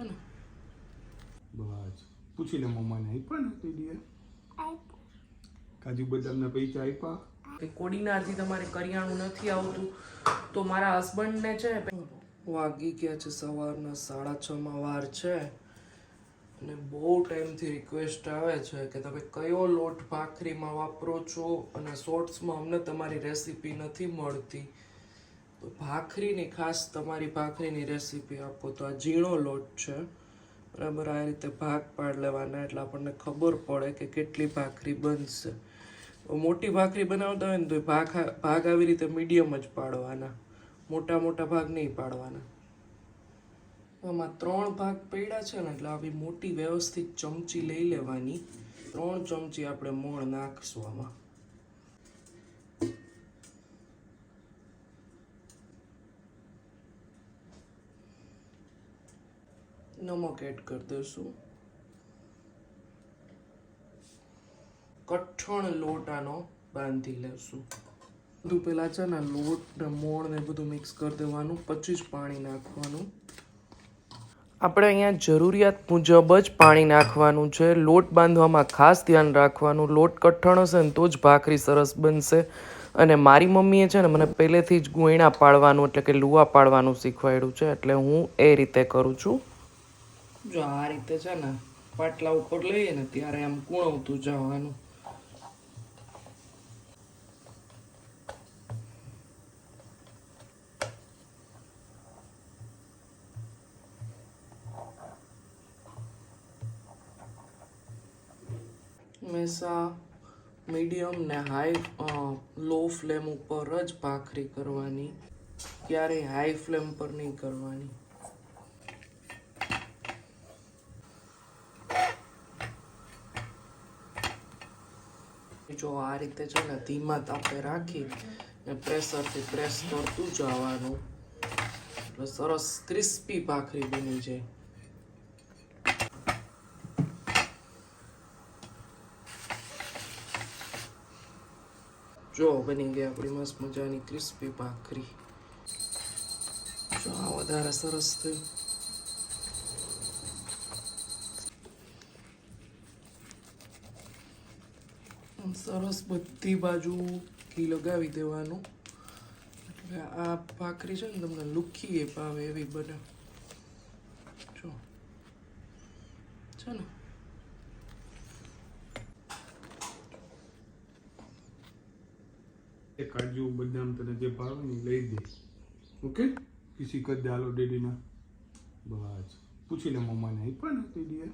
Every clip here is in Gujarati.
છે ને? બસ. પૂછી લે મમ્માને આપ્યા ને તે દીએ કાજુ બદામના પૈસા આપ્યા કે કોડીનારથી તમારે કરિયાણું નથી આવતું. તો મારા હસબન્ડને છે વાગી ગયા છે સવારના સાડા છ માં વાર છે. અને બહુ ટાઈમથી રિક્વેસ્ટ આવે છે કે તમે કયો લોટ ભાખરીમાં વાપરો છો? અને શોર્ટ્સમાં અમને તમારી રેસીપી નથી મળતી. ભાખરીની ખાસ તમારી ભાખરીની રેસીપી આપો તો આ ઝીણો લોટ છે. બરાબર, આ રીતે ભાગ પાડ લેવાના એટલે આપણને ખબર પડે કે કેટલી ભાખરી બનશે. મોટી ભાખરી બનાવતા હોય ને તો ભાગ ભાગ આવી રીતે મીડિયમ જ પાડવાના. મોટા મોટા ભાગ નહીં પાડવાના. આમાં ત્રણ ભાગ પડ્યા છે ને એટલે આવી મોટી વ્યવસ્થિત ચમચી લઈ લેવાની. ત્રણ ચમચી આપણે મોણ નાખશું આમાં. નમક એડ કરી દઈશું કઠણ લોટ આનો બાંધી લેશું. બધું પહેલાં છે ને, લોટ ને મોણ ને બધું મિક્સ કરી દેવાનું, પછી જ પાણી નાખવાનું. આપણે અહીંયા જરૂરિયાત મુજબ જ પાણી નાખવાનું છે. લોટ બાંધવામાં ખાસ ધ્યાન રાખવાનું. લોટ કઠણ હશે ને તો જ ભાખરી સરસ બનશે. અને મારી મમ્મીએ છે ને મને પહેલેથી જ ગુયણા પાડવાનું, એટલે કે લુવા પાડવાનું શીખવાડ્યું છે. એટલે હું એ રીતે કરું છું. જો આ રીતે છે ને પાટલા ઉપર લઈએ ને ત્યારે આમ કૂણવતું જવાનું. હંમેશા મીડિયમ ને હાઈ લો ફ્લેમ ઉપર જ ભાખરી કરવાની. ક્યારેય હાઈ ફ્લેમ પર નહીં કરવાની. જો આ રીતે છે ને ધીમા તાપે રાખી ને પ્રેશરથી પ્રેસ કરતું જવાનું. એટલે સરસ ક્રિસ્પી ભાખરી બની જાય. જો બની ગઈ આપણી મસ્ત મજાની ક્રિસ્પી ભાખરી. જો આ વધારે સરસ થઈ. આમ સરસ બધી બાજુ ઘી લગાવી દેવાનું. એટલે આ ભાખરી છે ને તમને લુખી એ ભાવે એવી બને. જો. છે ને? એ કાજુ બદામ તને જે ભાવે ને એ લઈ દે. ઓકે? કિસી કદ હાલો ડેડીના બસ. પૂછી લે મમ્માને આપ્યા ને તે દીએ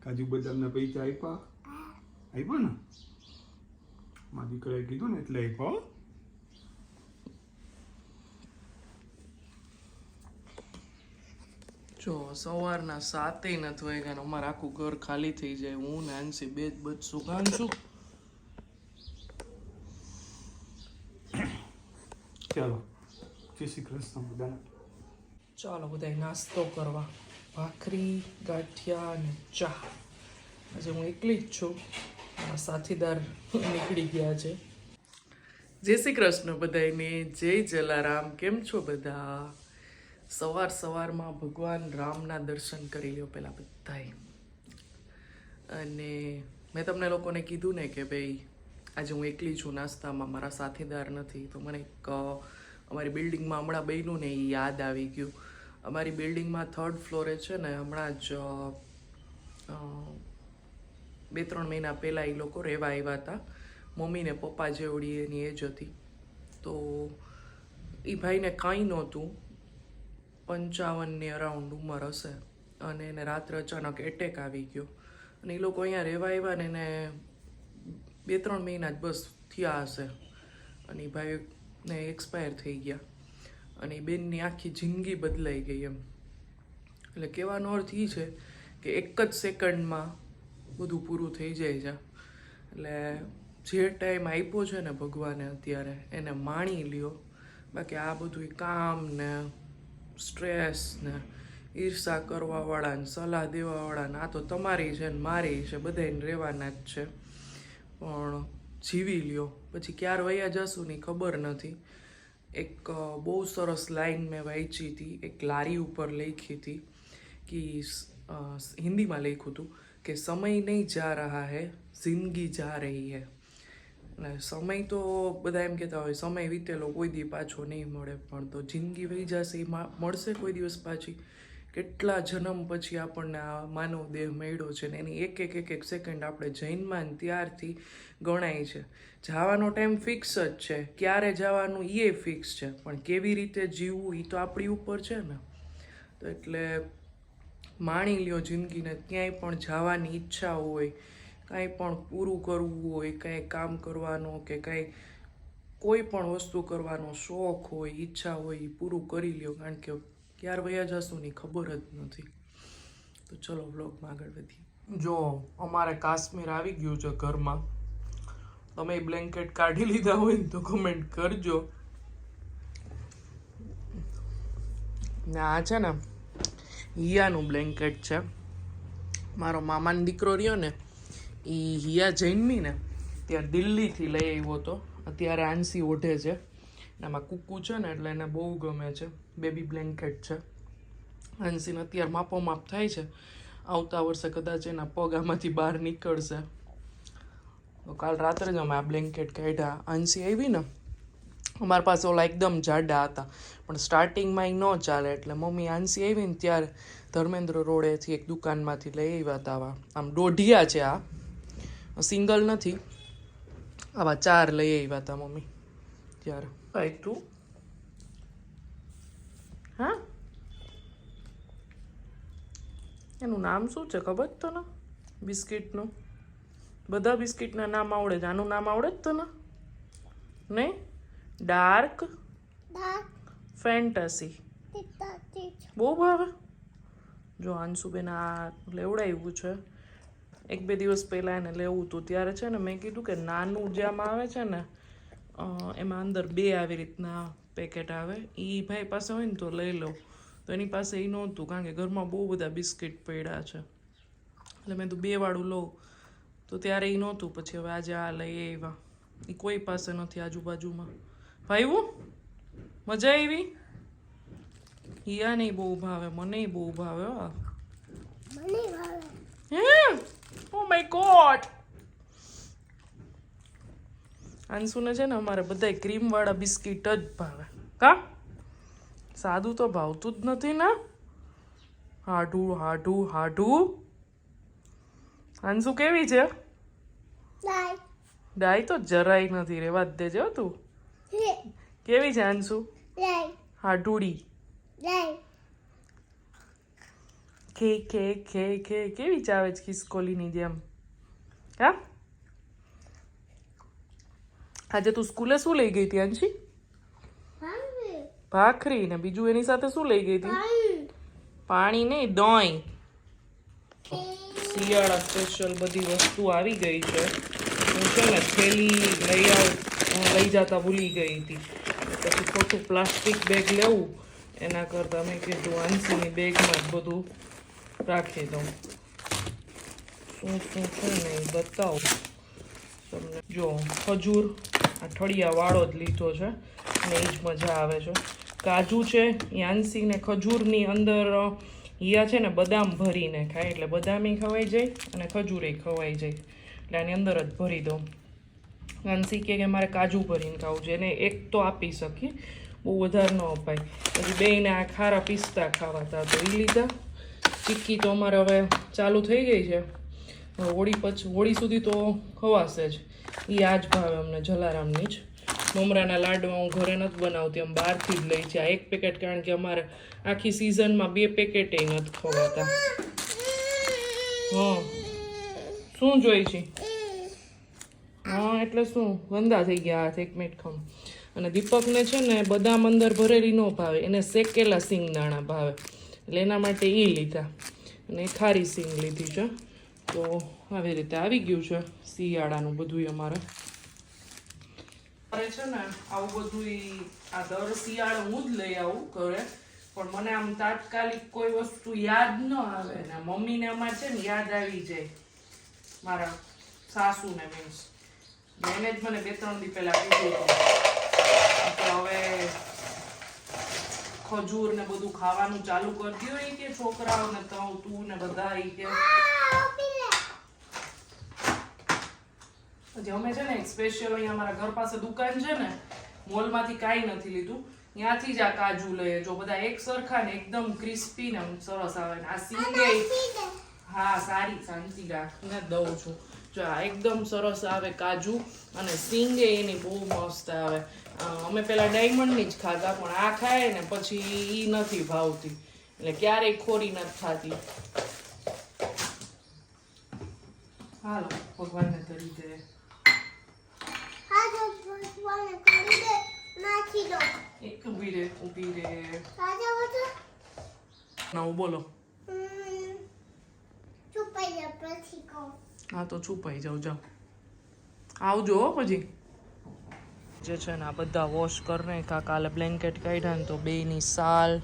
કાજુ બદામના પૈસા આપ્યા આપ્યા ને? મારા દીકરાએ કીધું ને એટલે આપ્યા. જો સવારના સાતે નથી વાગ્યા અમારે આખું ઘર ખાલી થઈ જાય. હું ને આંસી બે જ બચશું કાન છું. ચાલો. જય શ્રી કૃષ્ણ બધાને. ચાલો બધા નાસ્તો કરવા. ભાખરી ગાંઠિયા અને ચા. આજે હું એકલી જ છું. સાથીદાર નીકળી ગયા છે. જય શ્રી કૃષ્ણ બધાને જય જલારામ. કેમ છો બધા? સવાર સવારમાં ભગવાન રામના દર્શન કરી લ્યો પહેલાં બધાએ અને મેં તમને લોકોને કીધું ને કે ભાઈ, આજે હું એકલી છું, નાસ્તામાં મારા સાથીદાર નથી. તો મને એક અમારી બિલ્ડિંગમાં હમણાં બન્યું ને એ યાદ આવી ગયું. અમારી બિલ્ડિંગમાં થર્ડ ફ્લોરે છે ને, હમણાં જ બે ત્રણ મહિના પહેલાં એ લોકો રહેવા આવ્યા હતા. મમ્મી ને પપ્પા જેવડી એની એજ હતી. તો એ ભાઈને કાંઈ નહોતું. પંચાવનની અરાઉન્ડ ઉંમર હશે. અને એને રાત્રે અચાનક એટેક આવી ગયો. અને એ લોકો અહીંયા રહેવા આવ્યા ને એને બે ત્રણ મહિના જ બસ થયા હશે. અને એ ભાઈને એક્સપાયર થઈ ગયા. અને એ બેનની આખી જિંદગી બદલાઈ ગઈ એમ. એટલે કહેવાનો અર્થ એ છે કે એક જ સેકન્ડમાં બધું પૂરું થઈ જાય છે. એટલે જે ટાઈમ આપ્યો છે ને ભગવાને અત્યારે એને માણી લ્યો. બાકી આ બધું કામ ને સ્ટ્રેસ ને ઈર્ષા કરવાવાળા ને સલાહ દેવાવાળા ને આ તો તમારી છે ને મારી છે બધાને રહેવાના જ છે. પણ જીવી લ્યો. પછી ક્યારે વયા જશું ની ખબર નથી. એક બહુ સરસ લાઈન મેં વાંચી હતી, એક લારી ઉપર લખી હતી, કે હિન્દીમાં લખ્યું હતું. કે સમય નહીં જા રહા હૈ, જિંદગી જા રહી હૈ. અને સમય તો બધા એમ કહેતા હોય, સમય વીતેલો, કોઈ દી પાછો નહીં મળે, પણ તો જિંદગી વહી જશે, એ મળશે કોઈ દિવસ પાછી. કેટલા જન્મ પછી આપણને આ માનવ દેહ મળ્યો છે ને એની એક એક એક એક સેકન્ડ આપણે જૈનમાં ત્યારથી ગણાય છે. જવાનો ટાઈમ ફિક્સ જ છે, ક્યારે જવાનું એ ફિક્સ છે, પણ કેવી રીતે જીવવું એ તો આપણી ઉપર છે ને. તો એટલે માણી લ્યો જિંદગીને. ક્યાંય પણ જવાની ઈચ્છા હોય, કાંઈ પણ પૂરું કરવું હોય, કાંઈ કામ કરવાનો કે કાંઈ કોઈ પણ વસ્તુ કરવાનો શોખ હોય, ઈચ્છા હોય એ પૂરું કરી લ્યો. કારણ કે ક્યારે વયા જશું ની ખબર જ નથી. તો ચલો વ્લોગમાં આગળ વધીએ. જો, અમારે કાશ્મીર આવી ગયું છે ઘરમાં. તમે બ્લેન્કેટ કાઢી લીધા હોય તો કમેન્ટ કરજો. ને છે ને હિયાનું બ્લેન્કેટ છે. મારો મામાનો દીકરો રહ્યો ને એ હિયા જૈનમી ને ત્યાં દિલ્હીથી લઈ આવ્યો હતો. અત્યારે આંસી ઓઢે છે. આમાં કુકુ છે ને, એટલે એને બહુ ગમે છે. બેબી બ્લેન્કેટ છે. આંસીને અત્યારે માપો માપ થાય છે. આવતા વર્ષે કદાચ એના પગ આમાંથી બહાર નીકળશે. તો કાલ રાત્રે જ અમે આ બ્લેન્કેટ કાઢ્યા. આંસી આવી ને અમારા પાસે ઓલા એકદમ જાડા હતા. પણ સ્ટાર્ટિંગમાં એ ન ચાલે એટલે મમ્મી આંસી આવી ને ત્યારે ધર્મેન્દ્ર રોડેથી એક દુકાનમાંથી લઈ આવ્યા હતા આવા. આમ દોઢિયા છે આ. સિંગલ નથી. આવા ચાર લઈ આવ્યા હતા મમ્મી ત્યારે. ભાઈ ટુ હા? એનું નામ શું છે ખબર છે તને? બિસ્કિટનું. બધા બિસ્કિટના નામ આવડે છે. આનું નામ આવડે જ તને? નહીં? ડાર્ક ફેન્ટસી બહુ ભાવે. જો અંશુબેન આ લેવડાવ્યું છે. એક બે દિવસ પહેલાં એને લેવું હતું. ત્યારે છે ને મેં કીધું કે નાનું જે આમાં આવે છે ને એમાં અંદર બે આવી રીતના પેકેટ આવે. એ ભાઈ પાસે હોય ને તો લઈ લો. તો એની પાસે એ નહોતું કારણ કે ઘરમાં બહુ બધા બિસ્કિટ પડ્યા છે. એટલે મેં તો બે વાળું લઉં તો ત્યારે એ નહોતું. પછી હવે આજે આ લઈ આવ્યા. એ કોઈ પાસે નથી આજુબાજુમાં. ભાઈવું મજા આવી? હિયા નહીં બહુ ભાવે મને બહુ ભાવે હો. આ. હે? ઓ માય ગોડ અંશુને છે ને અમારે બધાય ક્રીમ વાળા બિસ્કિટ જ ભાવે. કા? સાદું તો ભાવતું જ નથી ને? હાડું હાડું હાડું. આંસુ કેવી છે? ડાય તો જરાય નથી રેવા જ દેજો તું. કેવી છે અંશુ? હાડુડી ખે ખે ખે ખે. કેવી ચાવે છે ખિસકોલીની જેમ? હા? આજે તું સ્કૂલે શું લઈ ગઈ હતી અંશી? ભાખરી. ને બીજું એની સાથે શું લઈ ગઈ હતી? પાણી. નહીં દોઈ શિયાળા સ્પેશિયલ બધી વસ્તુ આવી ગઈ છે. હું છે ને થેલી લઈ આવ લઈ જતા ભૂલી ગઈ હતી. પછી ખોટું પ્લાસ્ટિક બેગ લેવું. એના કરતાં મેં કીધું આંસીની બેગમાં જ બધું રાખી દઉં. શું શું શું નહીં, બતાવું. તમને જો, ખજૂર આ ઠળિયા વાળો જ લીધો છે અને એ જ મજા આવે છે. કાજુ છે યાંસી ને ખજૂરની અંદર હિયા છે ને બદામ ભરીને ખાય. એટલે બદામી ખવાઈ જાય અને ખજૂરે ખવાઈ જાય. એટલે આની અંદર જ ભરી દઉં. યાંસી કહે કે મારે કાજુ ભરીને ખાવું છે એને એક તો આપી શકીએ, બહુ વધારે ન અપાય. પછી બેને આ ખારા પિસ્તા ખાવાતા તો એ લીધા. ચીક્કી તો અમારે હવે ચાલુ થઈ ગઈ છે. હોળી પછી, હોળી સુધી તો ખવાશે જ. એ આ જ ભાવે અમને જલારામની જ. મમરાના લાડવા હું ઘરે નથી બનાવતી, આમ બહારથી જ લઈ છે. આ એક પેકેટ કારણ કે અમારે આખી સિઝનમાં બે પેકેટે નથી ખવાતા. હા. શું જોઈ છે? હા, એટલે શું? વંદા થઈ ગયા હાથ એક મિનિટ ખમ. અને દીપકને છે ને બદામ અંદર ભરેલી ન ભાવે, એને શેકેલા સિંગદાણા ભાવે. એટલે એના માટે એ લીધા. અને ખારી સિંગ લીધી છે. તો આવી રીતે આવી ગયું છે શિયાળાનું બધું અમારે. મારે છે ને આવું બધું આ દર શિયાળે હું જ લઈ આવું ઘરે. પણ મને આમ તાત્કાલિક કોઈ વસ્તુ યાદ ન આવે ને. મમ્મીને આમાં છે ને યાદ આવી જાય. મારા સાસુને મીન્સ એને જ મને બે ત્રણ દી પહેલા કીધું કે હવે ખજૂર ને બધું ખાવાનું ચાલુ કરી. દો કે છોકરાઓને તો તું ને બધા એ કે. પછી અમે છે ને સ્પેશિયલ અહીંયા અમારા ઘર પાસે દુકાન છે ને મોલમાંથી કાંઈ નથી લીધું. ત્યાંથી જ આ કાજુ લઈએ. જો બધા એક સરખા ને એકદમ ક્રિસ્પી ને સરસ આવે ને. આ સિંગે હા સારી શાંતિ રાખ. ને દઉં છું. જો એકદમ સરસ આવે કાજુ અને સિંગે એની બહુ મસ્ત આવે. અમે પેલા ડાયમંડની જ ખાતા પણ આ ખાય ને પછી ઈ નથી ભાવતી. એટલે ક્યારેય ખોરી નથી ખાતી. હાલો ભગવાનને તરી દે. એક ઊભી રે ઊભી રે. નવું બોલો. હા, તો છુપાઈ જાઉં જાઉં. આવજો હો પછી. જે છે ને આ બધા વોશ કરીને નાખ્યા કાલે બ્લેન્કેટ કાઢ્યા ને તો બેયની સાલ,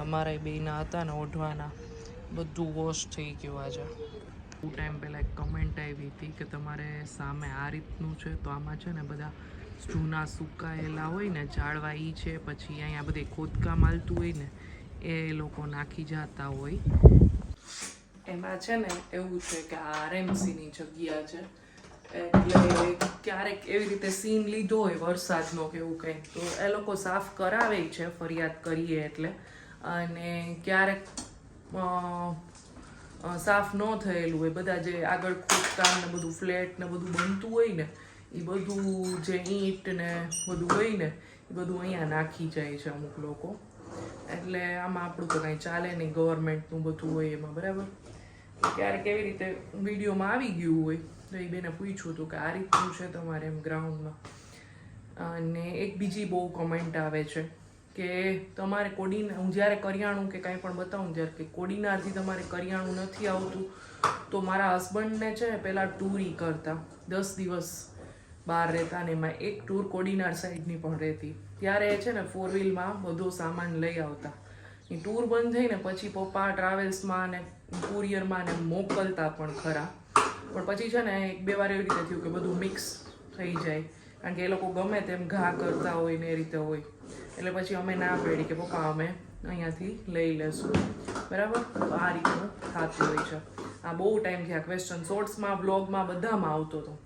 અમારા બેયના હતા ને ઓઢવાના, બધું વોશ થઈ ગયું આજે. ટુ ટાઈમ પહેલાં એક કમેન્ટ આવી હતી કે તમારે સામે આ રીતનું છે, તો આમાં છે ને બધા જૂના સુકાયેલા હોય ને ઝાડવા એ છે, પછી અહીંયા બધે ખોદકામ હાલતું હોય ને, એ લોકો નાખી જતા હોય. એમાં છે ને એવું છે કે આ આરએમસીની જગ્યા છે. એટલે ક્યારેક એવી રીતે સીન લીધો હોય વરસાદનો કે એવું કંઈક, તો એ લોકો સાફ કરાવે છે ફરિયાદ કરીએ એટલે. અને ક્યારેક સાફ ન થયેલું હોય, બધા જે આગળ ખોદકામ ને બધું ફ્લેટ ને બધું બનતું હોય ને, એ બધું જે ઈંટ ને બધું હોય ને, એ બધું અહીંયા નાખી જાય છે અમુક લોકો. એટલે આમાં આપણું તો કાંઈ ચાલે નહીં ગવર્મેન્ટનું બધું હોય એમાં, બરાબર? ક્યારેક એવી રીતે વિડીયોમાં આવી ગયું હોય, તો એ બેને પૂછ્યું હતું કે આ રીતનું છે તમારે એમ ગ્રાઉન્ડમાં. અને એક બીજી બહુ કમેન્ટ આવે છે કે તમારે કોડીના, હું જ્યારે કરિયાણું કે કાંઈ પણ બતાવું ત્યારે કે કોડીનારથી તમારે કરિયાણું નથી આવતું, તો મારા હસબન્ડને છે ને પહેલાં ટૂરી કરતા. દસ દિવસ બહાર રહેતા ને એમાં એક ટૂર કોડીનાર સાઈડની પણ રહેતી. ત્યારે છે ને ફોર વ્હીલમાં બધો સામાન લઈ આવતા. એ ટૂર બંધ થઈને પછી પપ્પા ટ્રાવેલ્સમાં ને કુરિયરમાં ને મોકલતા પણ ખરા. પણ પછી છે ને એક બે વાર એવી રીતે થયું કે બધું મિક્સ થઈ જાય. કારણ કે એ લોકો ગમે તેમ ઘા કરતા હોય ને એ રીતે હોય. એટલે પછી અમે ના પડી કે પપ્પા, અમે અહીંયાથી લઈ લેશું. બરાબર? તો આ રીતનું થતું હોય છે. આ બહુ ટાઈમથી આ ક્વેશ્ચન શોર્ટ્સમાં બ્લોગમાં બધામાં આવતો હતો.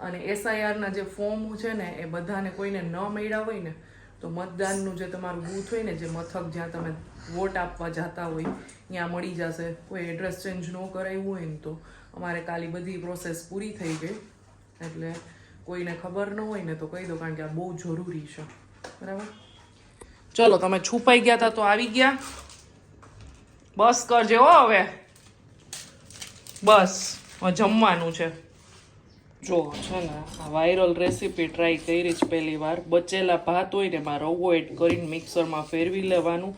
અને એસઆઈઆરના જે ફોર્મ છે ને, એ બધાને કોઈને ન મળ્યા હોય ને તો મતદાનનું જે તમારું બૂથ હોય ને, જે મથક જ્યાં તમે વોટ આપવા જતા હોય, ત્યાં મળી જશે. કોઈ એડ્રેસ ચેન્જ ન કરાવ્યું હોય ને તો અમારે કાલી બધી પ્રોસેસ પૂરી થઈ ગઈ. એટલે કોઈને ખબર ન હોય ને તો કહી દો, કારણ કે આ બહુ જરૂરી છે. બરાબર? ચલો, તમે છુપાઈ ગયા હતા તો આવી ગયા. બસ કરજે હો હવે. બસ જમવાનું છે. જો છે ને, આ વાયરલ રેસીપી ટ્રાય કરી જ પહેલી વાર. બચેલા ભાત હોય ને એમાં રવો એડ કરીને મિક્સરમાં ફેરવી લેવાનું.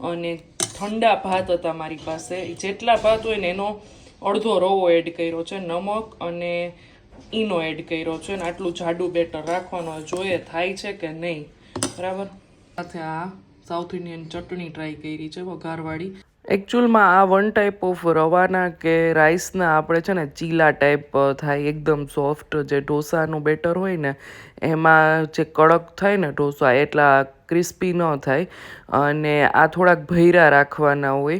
અને ઠંડા ભાત હતા મારી પાસે. જેટલા ભાત હોય ને એનો અડધો રવો એડ કર્યો છે, નમક અને ઈનો એડ કર્યો છે ને આટલું જાડું બેટર રાખવાનું જોઈએ, થાય છે કે નહીં. બરાબર? સાથે આ સાઉથ ઇન્ડિયન ચટણી ટ્રાય કરી છે, વઘારવાળી. એકચ્યુઅલમાં આ વન ટાઈપ ઓફ રવાના કે રાઈસના આપણે છે ને ચીલા ટાઈપ થાય એકદમ સોફ્ટ જે ઢોસાનું બેટર હોય ને એમાં જે કડક થાય ને ઢોસા એટલા ક્રિસ્પી ન થાય અને આ થોડાક ભૈરા રાખવાના હોય.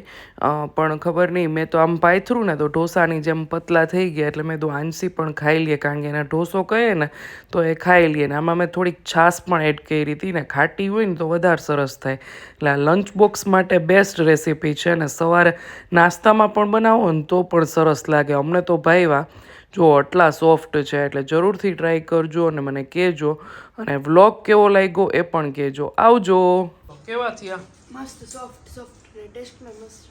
પણ ખબર નહીં, મેં તો આમ પાથરું ને તો ઢોસાની જેમ પતલા થઈ ગયા એટલે મેં તો આંસી પણ ખાઈ લઈએ કારણ કે એને ઢોસો કહીએ ને તો એ ખાઈ લઈએ ને. આમાં મેં થોડીક છાશ પણ એડ કરી હતી ને, ખાટી હોય ને તો વધારે સરસ થાય. એટલે લંચ બોક્સ માટે બેસ્ટ રેસીપી છે ને. સવારે નાસ્તામાં પણ બનાવો ને તો પણ સરસ લાગે. અમને તો ભાઈવા જો આટલા સોફ્ટ છે એટલે જરૂરથી ટ્રાય કરજો અને મને કહેજો. અને વ્લોગ કેવો લાગ્યો એ પણ કહેજો. આવજો. કેવા થયા? મસ્ત સોફ્ટ સોફ્ટ ટેસ્ટમાં મસ્ત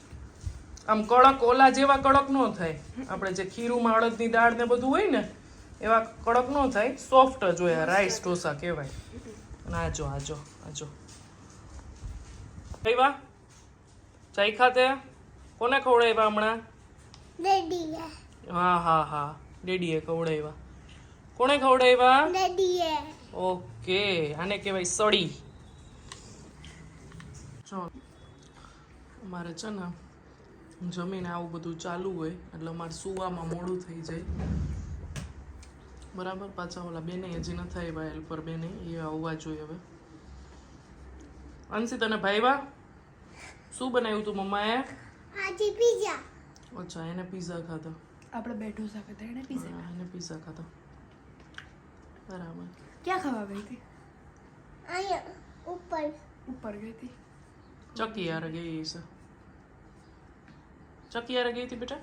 આમ કડક ઓલા જેવા કડક ન થાય. આપણે જે ખીરુમાં અડદની દાળ ને બધું હોય ને એવા કડક ન થાય. સોફ્ટ જ હોય રાઈસ ઢોસા કહેવાય. અને આજો આજો આજો. કઈ વા ચાઈ ખાતે કોને ખવડાવ્યા હમણાં? હા હા હા. ડેડીએ ખવડાવ્યા. કોણે ખવડાવ્યા? ડેડીએ. ઓકે આને કહેવાય સળી. જો અમારે છે ને જમીને આવું બધું ચાલુ હોય એટલે અમારે સુવામાં મોડું થઈ જાય. બરાબર પાછા ઓલા બેને હજી ન થાય એવા હેલ્પર બેને એ આવવા જોઈએ હવે. અંશી તને ભાઈવા શું બનાવ્યું તું મમ્માએ? આજે પીઝા. અચ્છા એને પીઝા ખાધા. આપણે બે ઢોસા ખાતા એને પીઝા હા, એને પીઝા ખાધા બરાબર. ક્યાં ખાવા ગઈ હતી? અહીંયા ઉપર. ઉપર ગઈ હતી? ચકી યાર ગઈ છે. ચકી યાર ગઈ હતી બેટા?